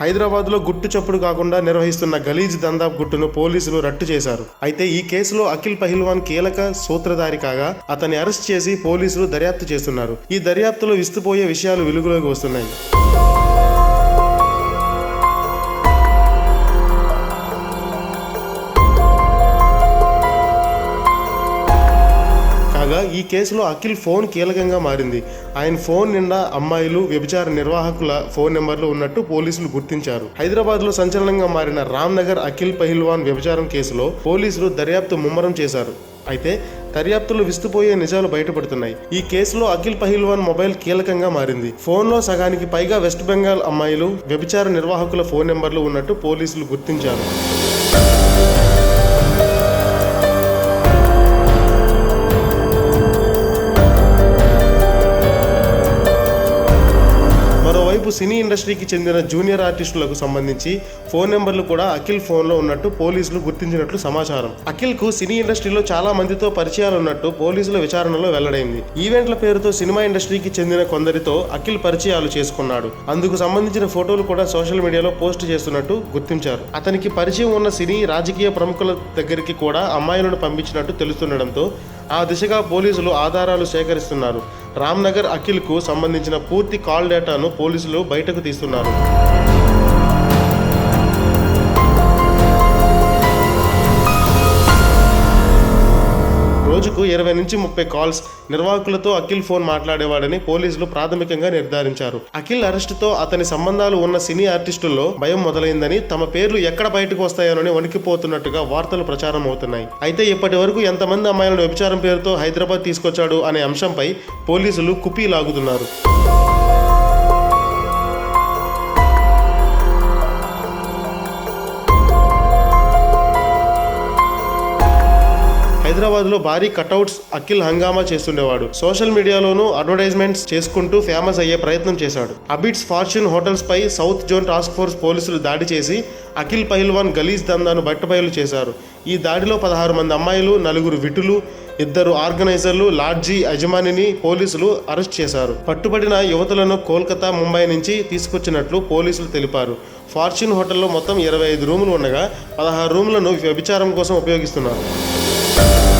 హైదరాబాద్లో గుట్టు చప్పుడు కాకుండా నిర్వహిస్తున్న గలీజ్ దందా గుట్టును పోలీసులు రట్టు చేశారు. అయితే ఈ కేసులో అఖిల్ పహిల్వాన్ కీలక సూత్రధారి కాగా అతన్ని అరెస్ట్ చేసి పోలీసులు దర్యాప్తు చేస్తున్నారు. ఈ దర్యాప్తులో విస్తుపోయే విషయాలు వెలుగులోకి వస్తున్నాయి. కాగా ఈ కేసులో అఖిల్ ఫోన్ కీలకంగా మారింది. ఆయన ఫోన్ నిండా అమ్మాయిలు వ్యభిచార నిర్వాహకుల ఫోన్ నెంబర్లు ఉన్నట్టు పోలీసులు గుర్తించారు. హైదరాబాద్లో సంచలనంగా మారిన రామ్ నగర్ అఖిల్ పహిల్వాన్ వ్యభిచారం కేసులో పోలీసులు దర్యాప్తు ముమ్మరం చేశారు. అయితే దర్యాప్తులు విస్తుపోయే నిజాలు బయటపడుతున్నాయి. ఈ కేసులో అఖిల్ పహిల్వాన్ మొబైల్ కీలకంగా మారింది. ఫోన్లో సగానికి పైగా వెస్ట్ బెంగాల్ అమ్మాయిలు వ్యభిచార నిర్వాహకుల ఫోన్ నెంబర్లు ఉన్నట్టు పోలీసులు గుర్తించారు. మరోవైపు సినీ ఇండస్ట్రీకి చెందిన జూనియర్ ఆర్టిస్టులకు సంబంధించి ఫోన్ నెంబర్లు కూడా అఖిల్ ఫోన్లో ఉన్నట్టు పోలీసులు గుర్తించినట్లు సమాచారం. అఖిల్కు సినీ ఇండస్ట్రీలో చాలా మందితో పరిచయాలు ఉన్నట్టు పోలీసుల విచారణలో వెల్లడైంది. ఈవెంట్ల పేరుతో సినిమా ఇండస్ట్రీకి చెందిన కొందరితో అఖిల్ పరిచయాలు చేసుకున్నాడు. అందుకు సంబంధించిన ఫోటోలు కూడా సోషల్ మీడియాలో పోస్ట్ చేస్తున్నట్టు గుర్తించారు. అతనికి పరిచయం ఉన్న సినీ రాజకీయ ప్రముఖుల దగ్గరికి కూడా అమ్మాయిలను పంపించినట్టు తెలుస్తుండడంతో ఆ దిశగా పోలీసులు ఆధారాలు సేకరిస్తున్నారు. రామ్నగర్ అఖిల్కు సంబంధించిన పూర్తి కాల్ డేటాను పోలీసులు బయటకు తీస్తున్నారు. రోజుకు ఇరవై నుంచి ముప్పై కాల్స్ నిర్వాహకులతో అఖిల్ ఫోన్ మాట్లాడేవాడని పోలీసులు ప్రాథమికంగా నిర్ధారించారు. అఖిల్ అరెస్టుతో అతని సంబంధాలు ఉన్న సినీ ఆర్టిస్టుల్లో భయం మొదలైందని తమ పేర్లు ఎక్కడ బయటకు వస్తాయోనని వణికిపోతున్నట్టుగా వార్తలు ప్రచారం అవుతున్నాయి. అయితే ఇప్పటి వరకు ఎంతమంది అమ్మాయిలను వ్యభిచారం పేరుతో హైదరాబాద్ తీసుకొచ్చాడు అనే అంశంపై పోలీసులు కుపీ లాగుతున్నారు హైదరాబాద్లో భారీ కటౌట్స్ అఖిల్ హంగామా చేస్తుండేవాడు. సోషల్ మీడియాలోనూ అడ్వర్టైజ్మెంట్స్ చేసుకుంటూ ఫేమస్ అయ్యే ప్రయత్నం చేశాడు. అబిట్స్ ఫార్చ్యూన్ హోటల్స్ పై సౌత్ జోన్ టాస్క్ ఫోర్స్ పోలీసులు దాడి చేసి అఖిల్ పహిల్వాన్ గలీజ్ దందాను బట్టబయలు చేశారు. ఈ దాడిలో పదహారు మంది అమ్మాయిలు నలుగురు విటులు ఇద్దరు ఆర్గనైజర్లు లాడ్జీ యజమానిని పోలీసులు అరెస్ట్ చేశారు. పట్టుబడిన యువతులను కోల్కతా ముంబై నుంచి తీసుకొచ్చినట్లు పోలీసులు తెలిపారు. ఫార్చ్యూన్ హోటల్లో మొత్తం ఇరవై ఐదు రూములు ఉండగా పదహారు రూములను వ్యభిచారం కోసం ఉపయోగిస్తున్నారు. Thank you.